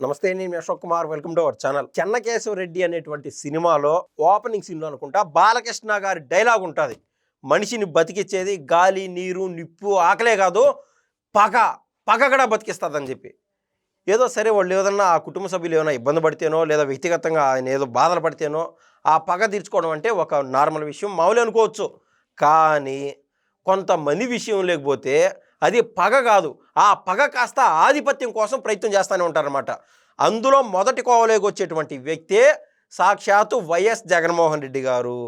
నమస్తే నేను Ashok Kumar. Welcome to our channel. Chennakesava Reddy అనేటువంటి సినిమాలో ఓపెనింగ్ సీన్లో అనుకుంటా బాలకృష్ణ గారి డైలాగ్ ఉంటుంది. మనిషిని బతికిచ్చేది గాలి నీరు నిప్పు ఆకలే కాదు పగ పగ కూడా బతికిస్తుందని చెప్పి. ఏదో సరే వాళ్ళు ఏదన్నా ఆ కుటుంబ సభ్యులు ఏమైనా ఇబ్బంది పడితేనో లేదా వ్యక్తిగతంగా ఆయన ఏదో బాధలు పడితేనో ఆ పగ తీర్చుకోవడం అంటే ఒక నార్మల్ విషయం. మామూలు అనుకోవచ్చు. కానీ కొంతమంది విషయం లేకపోతే అది పగ కాదు. ఆ పగ కాస్త ఆధిపత్యం కోసం ప్రయత్నం చేస్తూనే ఉంటారనమాట అందులో మొదటి కోవలోకి వచ్చేటువంటి వ్యక్తే సాక్షాత్తు వైఎస్ జగన్మోహన్ రెడ్డి గారు.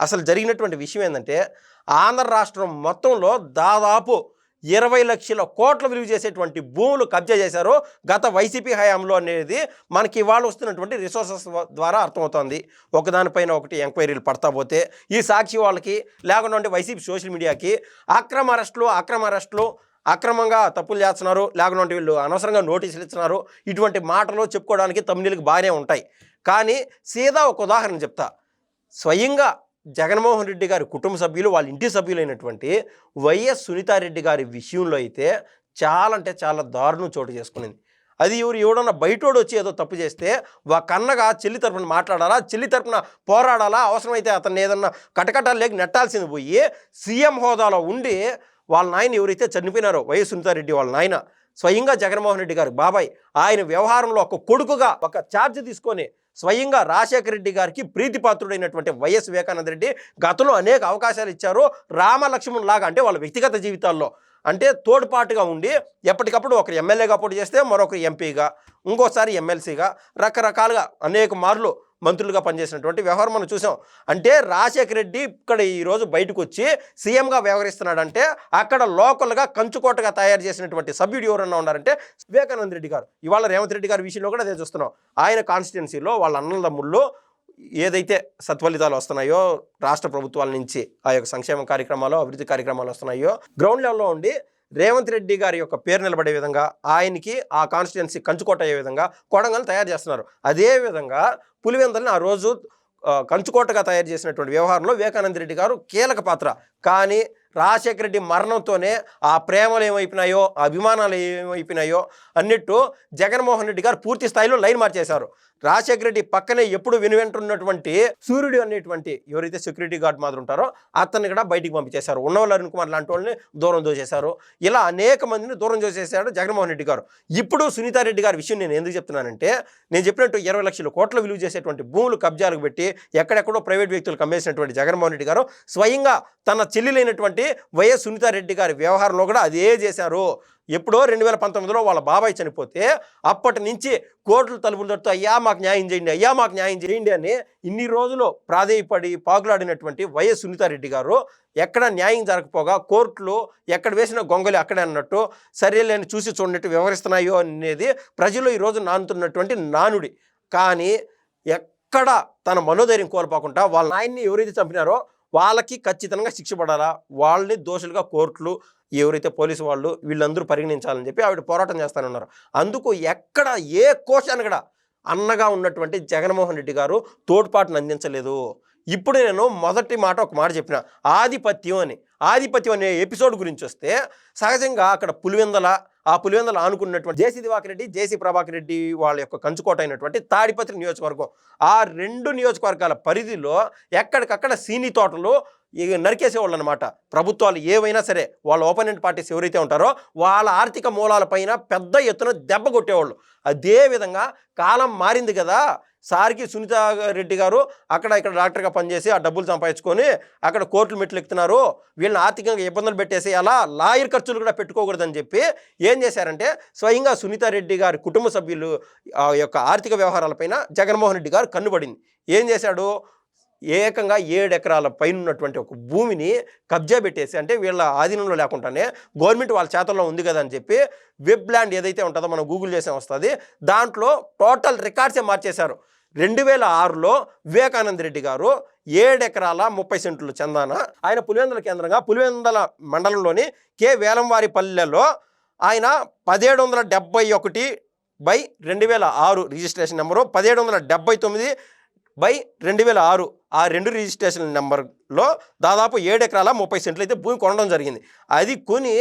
అసలు జరిగినటువంటి విషయం ఏంటంటే ఆంధ్ర రాష్ట్రం మొత్తంలో దాదాపు ఇరవై లక్షల కోట్ల విలువ చేసేటువంటి భూములు కబ్జా చేశారు గత వైసీపీ హయాంలో అనేది మనకి ఇవాళ వస్తున్నటువంటి రిసోర్సెస్ ద్వారా అర్థమవుతోంది. ఒకదానిపైన ఒకటి ఎంక్వైరీలు పడతా పోతే ఈ సాక్షి వాళ్ళకి లేకుండా వైసీపీ సోషల్ మీడియాకి అక్రమ అరెస్టులు అక్రమ అరెస్టులు అక్రమంగా తప్పులు చేస్తున్నారు లేకుండా వీళ్ళు అనవసరంగా నోటీసులు ఇస్తున్నారు. ఇటువంటి మాటలు చెప్పుకోవడానికి తమిళకి బాగానే ఉంటాయి. కానీ సీదా ఒక ఉదాహరణ చెప్తా. స్వయంగా జగన్మోహన్ రెడ్డి గారి కుటుంబ సభ్యులు వాళ్ళ ఇంటి సభ్యులైనటువంటి వైఎస్ సునీతారెడ్డి గారి విషయంలో అయితే చాలా అంటే చాలా దారుణం చోటు చేసుకునింది. అది ఎవరు ఎవడన్నా బయటోడు వచ్చి ఏదో తప్పు చేస్తే ఒక కన్నగా చెల్లి తరపున మాట్లాడాలా చెల్లి తరపున పోరాడాలా అవసరమైతే అతన్ని ఏదన్నా కటకటాలు లేక నెట్టాల్సింది పోయి సీఎం హోదాలో ఉండి వాళ్ళ నాయన ఎవరైతే చనిపోయినారో వైఎస్ సునీతారెడ్డి వాళ్ళ నాయన స్వయంగా జగన్మోహన్ రెడ్డి గారు బాబాయ్ ఆయన వ్యవహారంలో ఒక కొడుకుగా ఒక ఛార్జ్ తీసుకొని స్వయంగా రాజశేఖర రెడ్డి గారికి ప్రీతిపాత్రుడైనటువంటి వైఎస్ వివేకానంద రెడ్డి గతంలో అనేక అవకాశాలు ఇచ్చారు. రామలక్ష్మణ్ లాగా అంటే వాళ్ళ వ్యక్తిగత జీవితాల్లో అంటే తోడ్పాటుగా ఉండి ఎప్పటికప్పుడు ఒకరు ఎమ్మెల్యేగా పోటీ చేస్తే మరొకరు ఎంపీగా ఇంకోసారి ఎమ్మెల్సీగా రకరకాలుగా అనేక మార్లు మంత్రులుగా పనిచేసినటువంటి వ్యవహారం మనం చూసాం. అంటే రాజశేఖర రెడ్డి ఇక్కడ ఈరోజు బయటకు వచ్చి సీఎంగా వ్యవహరిస్తున్నాడంటే అక్కడ లోకల్గా కంచుకోటగా తయారు చేసినటువంటి సభ్యుడు ఎవరన్నా ఉన్నారంటే వివేకానంద రెడ్డి గారు. ఇవాళ రేవంత్ రెడ్డి గారి విషయంలో కూడా అదే చూస్తున్నాం. ఆయన కాన్స్టిట్యున్సీలో వాళ్ళ అన్నదమ్ముళ్ళు ఏదైతే సత్ఫలితాలు వస్తున్నాయో రాష్ట్ర ప్రభుత్వాల నుంచి ఆ యొక్క సంక్షేమ కార్యక్రమాలు అభివృద్ధి కార్యక్రమాలు వస్తున్నాయో గ్రౌండ్ లెవెల్లో ఉండి రేవంత్ రెడ్డి గారి యొక్క పేరు నిలబడే విధంగా ఆయనకి ఆ కాన్స్టిట్యున్సీ కంచుకోట అయ్యే విధంగా కొడంగల్ తయారు చేస్తున్నారు. అదే విధంగా పులివెందల్ని ఆ రోజు కంచుకోటగా తయారు చేసినటువంటి వ్యవహారంలో వివేకానంద రెడ్డి గారు కీలక పాత్ర. కానీ రాజశేఖర రెడ్డి మరణంతోనే ఆ ప్రేమలు ఏమైపోయినాయో ఆ అభిమానాలు ఏమైపోయినాయో అన్నట్టు జగన్మోహన్ రెడ్డి గారు పూర్తి స్థాయిలో లైన్ మార్చేశారు. రాజశేఖర రెడ్డి పక్కనే ఎప్పుడు వినువెంటున్నటువంటి సూర్యుడు అనేటువంటి ఎవరైతే సెక్యూరిటీ గార్డ్ మాత్రం ఉంటారో అతన్ని కూడా బయటికి పంపించేశారు. ఉన్నవాళ్ళు అరుణ్ కుమార్ లాంటి వాళ్ళని దూరం దోచేశారు ఇలా అనేక మందిని దూరం చేసేసాడు జగన్మోహన్ రెడ్డి గారు. ఇప్పుడు సునీతారెడ్డి గారి విషయం నేను ఎందుకు చెప్తున్నానంటే నేను చెప్పినట్టు ఇరవై లక్షల కోట్ల విలువ చేసేటువంటి భూములు కబ్జాలకు పెట్టి ఎక్కడెక్కడో ప్రైవేట్ వ్యక్తులు కమ్మేసినటువంటి జగన్మోహన్ రెడ్డి గారు స్వయంగా తన చెల్లి లేనటువంటి కాబట్టి వైఎస్ సునీతారెడ్డి గారి వ్యవహారంలో కూడా అదే చేశారు. ఎప్పుడో రెండు వేల పంతొమ్మిదిలో వాళ్ళ బాబాయ్ చనిపోతే అప్పటి నుంచి కోర్టులు తలుపులు తడుతూ అయ్యా మాకు న్యాయం చేయండి అయ్యా మాకు న్యాయం చేయండి అని ఇన్ని రోజులు ప్రాధేయపడి పాకులాడినటువంటి వైఎస్ సునీతారెడ్డి గారు ఎక్కడ న్యాయం జరగకపోగా కోర్టులు ఎక్కడ వేసిన గొంగలి అక్కడే అన్నట్టు సరేలేని చూసి చూడనట్టు వ్యవహరిస్తున్నాయో అనేది ప్రజలు ఈరోజు నానుతున్నటువంటి నానుడి. కానీ ఎక్కడ తన మనోధైర్యం కోల్పోకుండా వాళ్ళ నాయన్ని ఎవరైతే చంపినారో వాళ్ళకి ఖచ్చితంగా శిక్ష పడాలా? వాళ్ళని దోషులుగా కోర్టులు ఎవరైతే పోలీసు వాళ్ళు వీళ్ళందరూ పరిగణించాలని చెప్పి ఆవిడ పోరాటం చేస్తానన్నారు. అందుకు ఎక్కడ ఏ కోశాన్ని కూడా అన్నగా ఉన్నటువంటి జగన్మోహన్ రెడ్డి గారు తోడ్పాటును అందించలేదు. ఇప్పుడు నేను మొదటి మాట ఒక మాట చెప్పిన. ఆధిపత్యం అని. ఆధిపత్యం అనే ఎపిసోడ్ గురించి వస్తే సహజంగా అక్కడ పులివెందల ఆ పులివెందులు ఆనుకున్నటువంటి జేసీ దివాకర్ రెడ్డి జేసీ ప్రభాకర్ రెడ్డి వాళ్ళ యొక్క కంచుకోట అయినటువంటి తాడిపత్రి నియోజకవర్గం. ఆ రెండు నియోజకవర్గాల పరిధిలో ఎక్కడికక్కడ సీని తోటలు నరికేసేవాళ్ళు అనమాట ప్రభుత్వాలు ఏవైనా సరే వాళ్ళ ఓపెనెంట్ పార్టీస్ ఎవరైతే ఉంటారో వాళ్ళ ఆర్థిక మూలాలపైన పెద్ద ఎత్తున దెబ్బ కొట్టేవాళ్ళు. అదే విధంగా కాలం మారింది కదా సార్కి సునీత రెడ్డి గారు అక్కడ ఇక్కడ డాక్టర్గా పనిచేసి ఆ డబ్బులు సంపాదించుకొని అక్కడ కోర్టులు మెట్లు ఎక్కుతున్నారు. వీళ్ళని ఆర్థికంగా ఇబ్బందులు పెట్టేసి అలా లాయర్ ఖర్చులు కూడా పెట్టుకోకూడదని చెప్పి ఏం చేశారంటే స్వయంగా సునీత రెడ్డి గారి కుటుంబ సభ్యులు ఆ యొక్క ఆర్థిక వ్యవహారాలపైన జగన్మోహన్ రెడ్డి గారు కన్నుబడింది. ఏం చేశాడు? ఏకంగా ఏడు ఎకరాల పైన ఉన్నటువంటి ఒక భూమిని కబ్జా పెట్టేసి అంటే వీళ్ళ ఆధీనంలో లేకుండానే గవర్నమెంట్ వాళ్ళ చేతల్లో ఉంది కదా అని చెప్పి వెబ్ ల్యాండ్ ఏదైతే ఉంటుందో మనం గూగుల్ చేసే వస్తుంది. దాంట్లో టోటల్ రికార్డ్సే మార్చేశారు. రెండు వేల ఆరులో వివేకానంద రెడ్డి గారు ఏడెకరాల ముప్పై సెంట్లు చందాన ఆయన పులివెందల కేంద్రంగా పులివెందల మండలంలోని కే వేలంవారి పల్లెలో ఆయన పదిహేడు వందల డెబ్బై ఒకటి బై రెండు వేల ఆరు రిజిస్ట్రేషన్ నెంబరు పదిహేడు వందల డెబ్బై తొమ్మిది బై రెండు వేల ఆరు ఆ రెండు రిజిస్ట్రేషన్ నెంబర్లో దాదాపు ఏడు ఎకరాల ముప్పై సెంట్లు అయితే భూమి కొనడం జరిగింది. అది కొని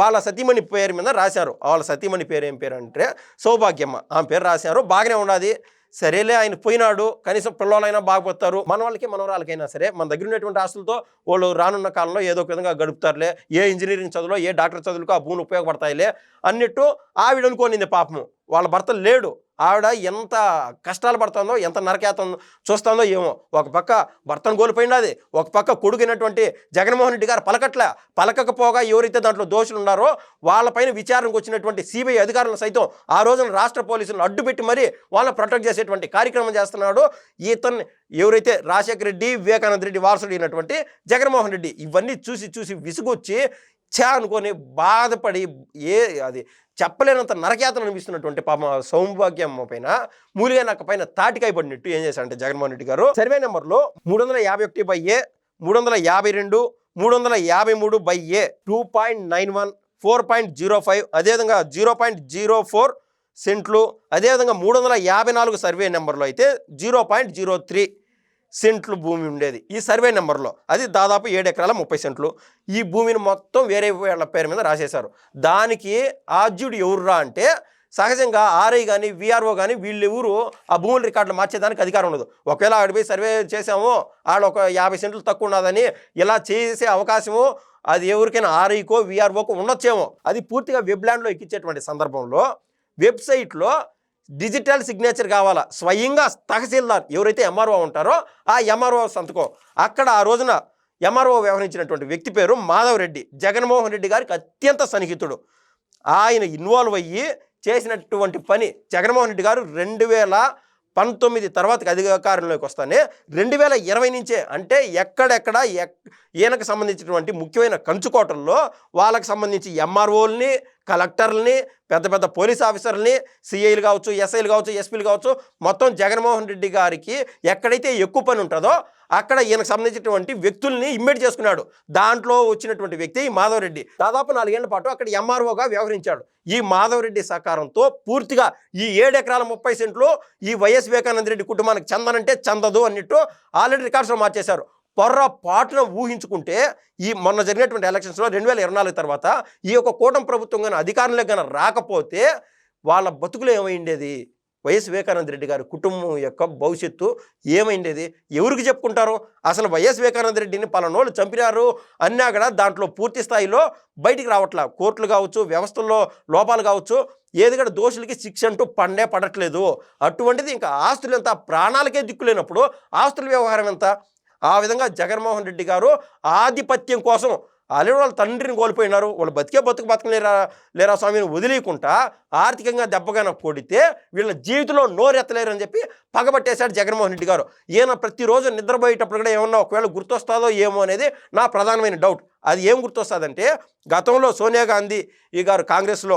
వాళ్ళ సతీమణి పేరు మీద రాశారు. వాళ్ళ సతీమణి పేరు ఏం పేరు అంటే సౌభాగ్యమ్మ. ఆమె పేరు రాశారు. బాగానే ఉన్నది సరేలే ఆయన పోయినాడు కనీసం పిల్లలైనా బాగుపడతారు. మన వాళ్ళకి మనవరాలకైనా సరే మన దగ్గర ఉన్నటువంటి ఆస్తులతో వాళ్ళు రానున్న కాలంలో ఏదో ఒక విధంగా గడుపుతారులే. ఏ ఇంజనీరింగ్ చదువులో ఏ డాక్టర్ చదువులకు ఆ భూమి ఉపయోగపడతాయిలే అన్నట్టు ఆవిడ అనుకోనింది పాపము. వాళ్ళ భర్త లేడు. ఆవిడ ఎంత కష్టాలు పడుతుందో ఎంత నరకేతుందో చూస్తుందో ఏమో. ఒక పక్క భర్తను కోల్పోయినది ఒక పక్క కొడుకునటువంటి జగన్మోహన్ రెడ్డి గారు పలకట్ల. పలకకపోగా ఎవరైతే దాంట్లో దోషులు ఉన్నారో వాళ్ళపైన విచారణకు వచ్చినటువంటి సిబిఐ అధికారులు సైతం ఆ రోజున రాష్ట్ర పోలీసులను అడ్డుపెట్టి మరీ వాళ్ళని ప్రొటెక్ట్ చేసేటువంటి కార్యక్రమం చేస్తున్నాడు. ఇతన్ని ఎవరైతే రాజశేఖర రెడ్డి వివేకానంద రెడ్డి వారసుడు అయినటువంటి జగన్మోహన్ రెడ్డి ఇవన్నీ చూసి చూసి విసుగొచ్చి ఛా అనుకొని బాధపడి ఏ అది చెప్పలేనంత నరకయాతన అనిపిస్తున్నటువంటి పాప సౌభాగ్యమ్మ పైన మూలిగా నాకు పైన తాటికాయ పడినట్టు ఏం చేశారంటే జగన్మోహన్ రెడ్డి గారు సర్వే నెంబర్లో మూడు వందల యాభై ఒకటి బై ఏ మూడు వందల యాభై రెండు మూడు వందల యాభై మూడు by A two point nine one four point zero five అదేవిధంగా జీరో పాయింట్ జీరో ఫోర్ సెంట్లు అదేవిధంగా మూడు వందల యాభై నాలుగు సర్వే నెంబర్లో అయితే జీరో పాయింట్ జీరో త్రీ సెంట్లు భూమి ఉండేది. ఈ సర్వే నెంబర్లో అది దాదాపు ఏడు ఎకరాల ముప్పై సెంట్లు. ఈ భూమిని మొత్తం వేరే వాళ్ళ పేరు మీద రాసేశారు. దానికి ఆద్యుడు ఎవరురా అంటే సహజంగా ఆర్ఐ కానీ విఆర్ఓ కానీ వీళ్ళెవరు ఆ భూముల రికార్డులు మార్చేదానికి అధికారం ఉండదు. ఒకవేళ ఆడ పోయి సర్వే చేసాము ఆడ ఒక యాభై సెంట్లు తక్కువ ఉన్నదని ఇలా చేసే అవకాశము అది ఎవరికైనా ఆర్ఐకో విఆర్ఓకో ఉండొచ్చేమో. అది పూర్తిగా వెబ్ ల్యాండ్లో ఎక్కించేటువంటి సందర్భంలో వెబ్సైట్లో డిజిటల్ సిగ్నేచర్ కావాలా? స్వయంగా తహసీల్దార్ ఎవరైతే ఎంఆర్ఓ ఉంటారో ఆ ఎంఆర్ఓ సంతకం. అక్కడ ఆ రోజున ఎంఆర్ఓ వ్యవహరించినటువంటి వ్యక్తి పేరు మాధవ్ రెడ్డి జగన్మోహన్ రెడ్డి గారికి అత్యంత సన్నిహితుడు. ఆయన ఇన్వాల్వ్ అయ్యి చేసినటువంటి పని జగన్మోహన్ రెడ్డి గారు రెండు వేల పంతొమ్మిది తర్వాత అధికారంలోకి వస్తానే రెండు వేల ఇరవై నుంచే అంటే ఎక్కడెక్కడ ఎక్ ఈయనకు సంబంధించినటువంటి ముఖ్యమైన కంచుకోటల్లో వాళ్ళకి సంబంధించి ఎంఆర్ఓల్ని కలెక్టర్లని పెద్ద పెద్ద పోలీస్ ఆఫీసర్లని సిఐలు కావచ్చు ఎస్ఐలు కావచ్చు ఎస్పీలు కావచ్చు మొత్తం జగన్మోహన్ రెడ్డి గారికి ఎక్కడైతే ఎక్కువ పని ఉంటుందో అక్కడ ఈయనకు సంబంధించినటువంటి వ్యక్తుల్ని ఇమ్మేట్ చేసుకున్నాడు. దాంట్లో వచ్చినటువంటి వ్యక్తి ఈ మాధవరెడ్డి. దాదాపు నాలుగేళ్ళ పాటు అక్కడ ఎంఆర్ఓగా వ్యవహరించాడు. ఈ మాధవరెడ్డి సహకారంతో పూర్తిగా ఈ ఏడు ఎకరాల ముప్పై సెంట్లు ఈ వైఎస్ వివేకానంద రెడ్డి కుటుంబానికి చందనంటే చందదు అన్నట్టు ఆల్రెడీ రికార్డ్స్లో మార్చేశారు. పొర్రపాటున ఊహించుకుంటే ఈ మొన్న జరిగినటువంటి ఎలక్షన్స్లో రెండు వేల ఇరవై నాలుగు తర్వాత ఈ యొక్క కూటమి ప్రభుత్వం కానీ అధికారంలో కానీ రాకపోతే వాళ్ళ బతుకులు ఏమైండేది? వైఎస్ వివేకానంద రెడ్డి గారి కుటుంబం యొక్క భవిష్యత్తు ఏమైండేది? ఎవరికి చెప్పుకుంటారు? అసలు వైఎస్ వివేకానంద రెడ్డిని పలానోళ్ళు చంపినారు అన్నా కూడా దాంట్లో పూర్తి స్థాయిలో బయటికి రావట్లా. కోర్టులు కావచ్చు వ్యవస్థల్లో లోపాలు కావచ్చు ఏది కూడా దోషులకి శిక్ష అంటూ పండే పడట్లేదు. అటువంటిది ఇంకా ఆస్తులు ఎంత? ప్రాణాలకే దిక్కులేనప్పుడు ఆస్తుల వ్యవహారం ఎంత? ఆ విధంగా జగన్మోహన్ రెడ్డి గారు ఆధిపత్యం కోసం ఆల్రెడీ వాళ్ళ తండ్రిని కోల్పోయినారు. వాళ్ళు బతికే బతుకు బతకలేరా లేరా స్వామిని వదిలేయకుండా ఆర్థికంగా దెబ్బగాన కొడితే వీళ్ళ జీవితంలో నోరెత్తలేరు అని చెప్పి పగబట్టేశాడు జగన్మోహన్ రెడ్డి గారు. ఈయన ప్రతిరోజు నిద్రపోయేటప్పుడు కూడా ఏమన్నా ఒకవేళ గుర్తొస్తుందో ఏమో అనేది నా ప్రధానమైన డౌట్. అది ఏం గుర్తొస్తుందంటే గతంలో సోనియా గాంధీ ఈ గారు కాంగ్రెస్లో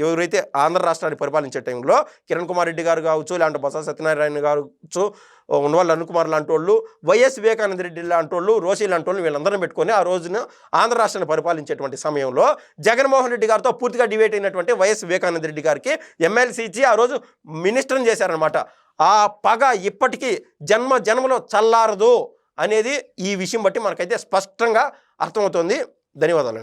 ఎవరైతే ఆంధ్ర రాష్ట్రాన్ని పరిపాలించే టైంలో కిరణ్ కుమార్ రెడ్డి గారు కావచ్చు లేదంటే బొత్స సత్యనారాయణ గారు కావచ్చు ఉన్నవాళ్ళు అనుకుమార్ లాంటి వాళ్ళు వైఎస్ వివేకానంద రెడ్డి లాంటి వాళ్ళు రోషి లాంటి వాళ్ళు వీళ్ళందరం పెట్టుకొని ఆ రోజున ఆంధ్ర రాష్ట్రాన్ని పరిపాలించేటువంటి సమయంలో జగన్మోహన్ రెడ్డి గారితో పూర్తిగా డిబేట్ అయినటువంటి వైఎస్ వివేకానంద రెడ్డి గారికి ఎమ్మెల్సీ ఇచ్చి ఆ రోజు మినిస్టర్ని చేశారనమాట ఆ పగ ఇప్పటికీ జన్మ జన్మలో చల్లారదు అనేది ఈ విషయం బట్టి మనకైతే స్పష్టంగా అర్థమవుతుంది. ధన్యవాదాలు.